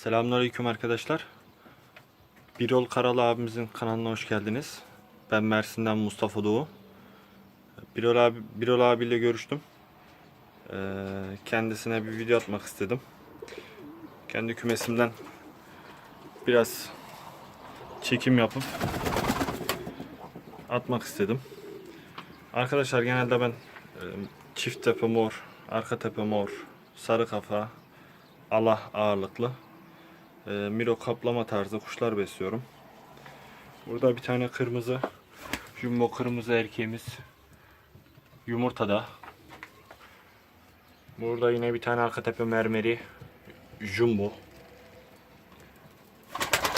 Selamünaleyküm arkadaşlar. Birol Karalı abimizin kanalına hoş geldiniz. Ben Mersin'den Mustafa Doğu. Birol abi Birol abiyle görüştüm. Ee, kendisine bir video atmak istedim. Kendi kümesimden biraz çekim yapıp atmak istedim. Arkadaşlar genelde ben e, çift tepe mor, arka tepe mor, sarı kafa, Allah ağırlıklı e, Miro kaplama tarzı kuşlar besliyorum. Burada bir tane kırmızı jumbo kırmızı erkeğimiz yumurtada. Burada yine bir tane arka tepe mermeri jumbo.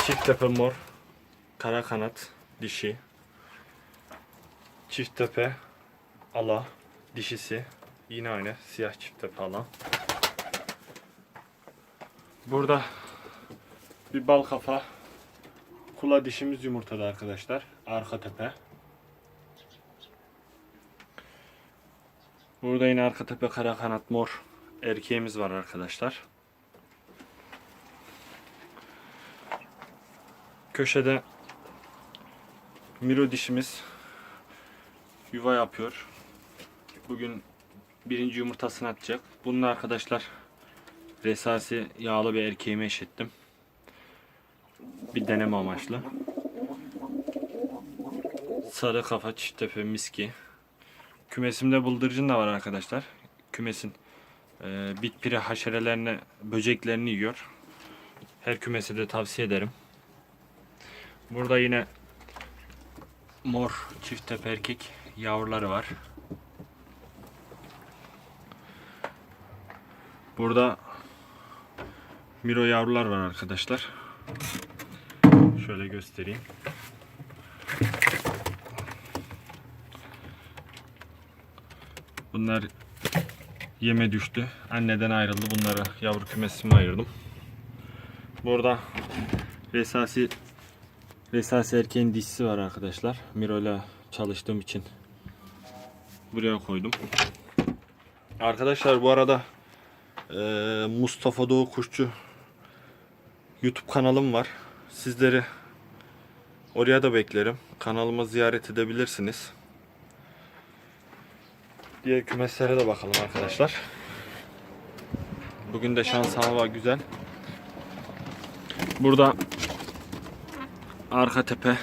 Çift tepe mor kara kanat dişi. Çift tepe ala dişisi. Yine aynı siyah çift tepe ala. Burada bir bal kafa kula dişimiz yumurtada arkadaşlar. Arka tepe. Burada yine arka tepe kara kanat mor erkeğimiz var arkadaşlar. Köşede Miro dişimiz yuva yapıyor. Bugün birinci yumurtasını atacak. Bunun arkadaşlar resasi yağlı bir erkeğime eşittim. Bir deneme amaçlı. Sarı kafa çiftepe miski. Kümesimde bıldırcın da var arkadaşlar. Kümesin e, bit pire haşerelerini, böceklerini yiyor. Her kümesi de tavsiye ederim. Burada yine mor çift erkek yavruları var. Burada Miro yavrular var arkadaşlar. Şöyle göstereyim. Bunlar yeme düştü. Anneden ayrıldı. Bunları yavru kümesime ayırdım. Burada Resasi Resasi erkeğin dişisi var arkadaşlar. Miro ile çalıştığım için buraya koydum. Arkadaşlar bu arada eee, Mustafa Doğu Kuşçu YouTube kanalım var. Sizleri oraya da beklerim. Kanalıma ziyaret edebilirsiniz. Diğer kümeslere de bakalım arkadaşlar. Bugün de şans hava güzel. Burada arka tepe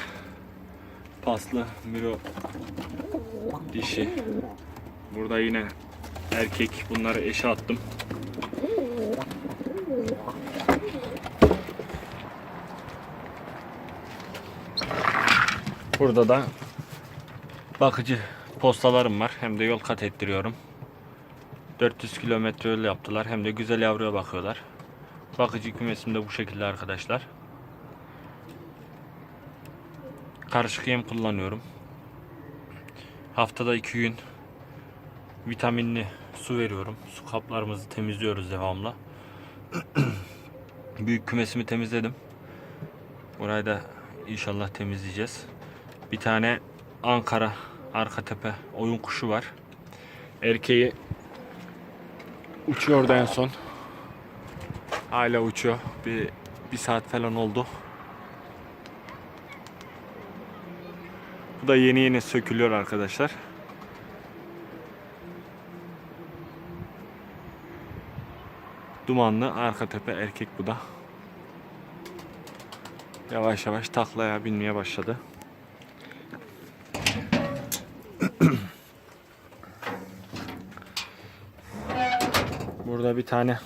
paslı miro dişi. Burada yine erkek bunları eşe attım. Burada da bakıcı postalarım var. Hem de yol kat ettiriyorum. 400 kilometre yol yaptılar. Hem de güzel yavruya bakıyorlar. Bakıcı kümesim de bu şekilde arkadaşlar. Karışık yem kullanıyorum. Haftada 2 gün vitaminli su veriyorum. Su kaplarımızı temizliyoruz devamlı. Büyük kümesimi temizledim. Burayı da inşallah temizleyeceğiz. Bir tane Ankara arka tepe oyun kuşu var. Erkeği uçuyordu en son. Hala uçuyor. Bir, bir saat falan oldu. Bu da yeni yeni sökülüyor arkadaşlar. Dumanlı arka tepe erkek bu da. Yavaş yavaş taklaya binmeye başladı. Burada bir tane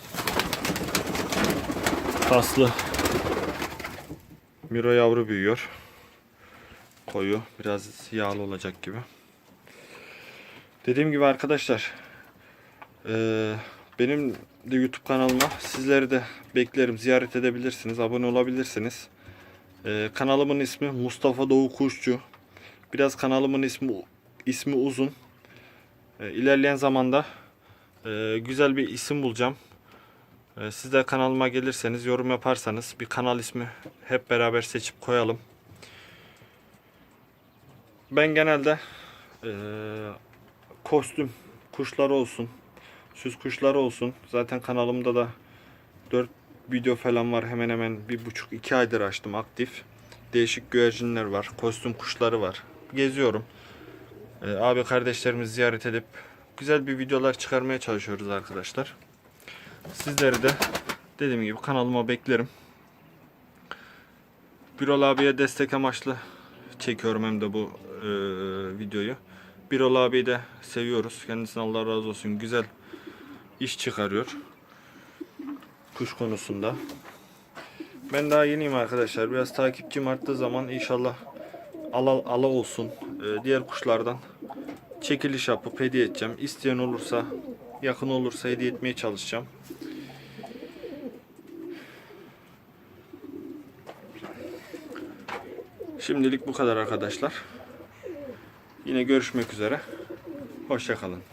paslı Miro yavru büyüyor. Koyu. Biraz yağlı olacak gibi. Dediğim gibi arkadaşlar eee, benim de YouTube kanalıma sizleri de beklerim. Ziyaret edebilirsiniz. Abone olabilirsiniz. Eee, kanalımın ismi Mustafa Doğu Kuşçu. Biraz kanalımın ismi ismi uzun. Eee, ilerleyen zamanda eee, güzel bir isim bulacağım. Eee, siz de kanalıma gelirseniz yorum yaparsanız bir kanal ismi hep beraber seçip koyalım. Ben genelde eee, kostüm kuşları olsun, süs kuşları olsun. Zaten kanalımda da 4 video falan var. Hemen hemen bir buçuk iki aydır açtım aktif. Değişik güvercinler var. Kostüm kuşları var. Geziyorum. Ee, abi kardeşlerimizi ziyaret edip güzel bir videolar çıkarmaya çalışıyoruz arkadaşlar. Sizleri de dediğim gibi kanalıma beklerim. Birol abiye destek amaçlı çekiyorum hem de bu e, videoyu. Birol abiyi de seviyoruz. Kendisine Allah razı olsun. Güzel iş çıkarıyor. Kuş konusunda. Ben daha yeniyim arkadaşlar. Biraz takipçim arttığı zaman inşallah ala, ala olsun. e, diğer kuşlardan çekiliş yapıp hediye edeceğim. İsteyen olursa, yakın olursa hediye etmeye çalışacağım. Şimdilik bu kadar arkadaşlar. Yine görüşmek üzere. Hoşçakalın.